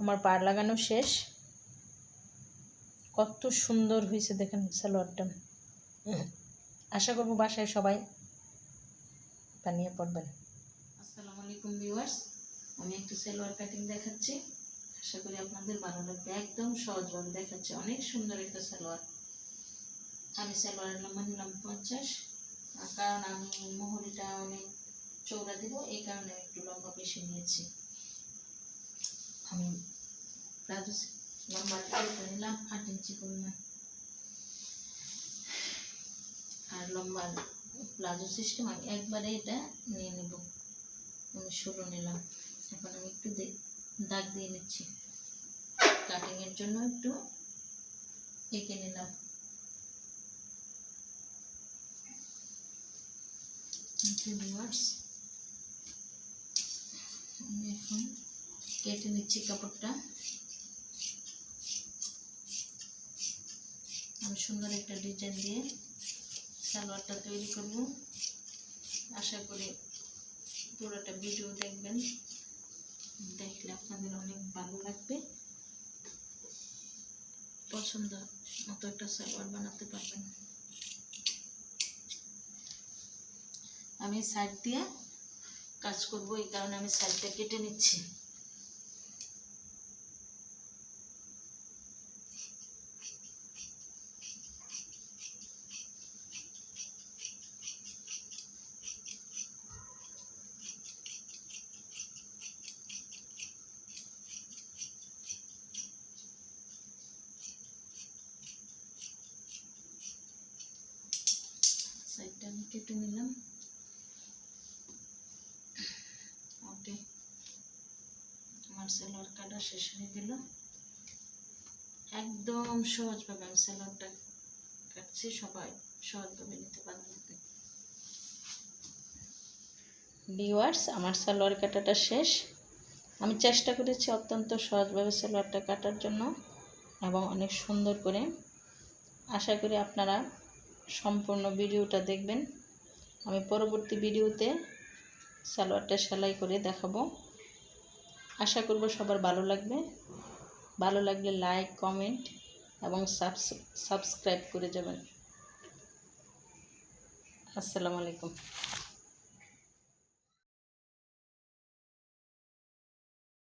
আমার পার লাগানো শেষ। কত সুন্দর হয়েছে দেখেন সালোয়ারটা আশা করব বাসায় সবাই বানিয়ে পড়বেন। আসসালামু আলাইকুম ভিউয়ার্স আমি একটু সালোয়ার কাটিং দেখাচ্ছি। আশা করি আপনাদের ভালো লাগবে। একদম সহজভাবে দেখাচ্ছি। অনেক সুন্দর একটা সালোয়ার। আমি সালোয়ারের লম্বা নিলাম পঞ্চাশ। কারণ আমি মোহরিটা অনেক চৌড়া দিব, এই কারণে একটু লম্বা বেশি নিয়েছি। আমি প্লাজো লম্বা করে নিলাম, আট ইঞ্চি পরিমাণ। আর লম্বা প্লাজো সিস্টেম আমি একবারে এটা নিয়ে নেব। আমি ষোলো নিলাম। এখন আমি একটু দাগ দিয়ে নিচ্ছি। কাটিংয়ের জন্য একটু এঁকে নিলাম। এখন কেটে নিচ্ছি কাপড়টা। আমি সুন্দর একটা ডিজাইন দিয়ে সালোয়ারটা তৈরি করব। আশা করি পুরোটা ভিডিও দেখবেন। দেখলে আপনাদের অনেক ভালো লাগবে। পছন্দ মতো একটা সালোয়ার বানাতে পারবেন। আমি সাইড দিয়ে কাজ করব, এই কারণে আমি সাইডটা কেটে নিচ্ছি। আমি কেটে নিলাম। ওকে আমার সালোয়ার কাটা শেষ হয়ে গেল। একদম সহজভাবে আমি সালোয়ারটা কাটছি, সবাই সহজভাবে নিতে পারবে। ভিউয়ার্স আমার সালোয়ার কাটাটা শেষ। আমি চেষ্টা করেছি অত্যন্ত সহজভাবে সালোয়ারটা কাটার জন্য এবং অনেক সুন্দর করে। আশা করি আপনারা সম্পূর্ণ ভিডিওটা দেখবেন। আমি পরবর্তী ভিডিওতে সালোয়ারটা সেলাই করে দেখাবো। আশা করব সবার ভালো লাগবে। ভালো লাগলে লাইক, কমেন্ট এবং সাবস্ক্রাইব করে যাবেন। আসসালামু আলাইকুম।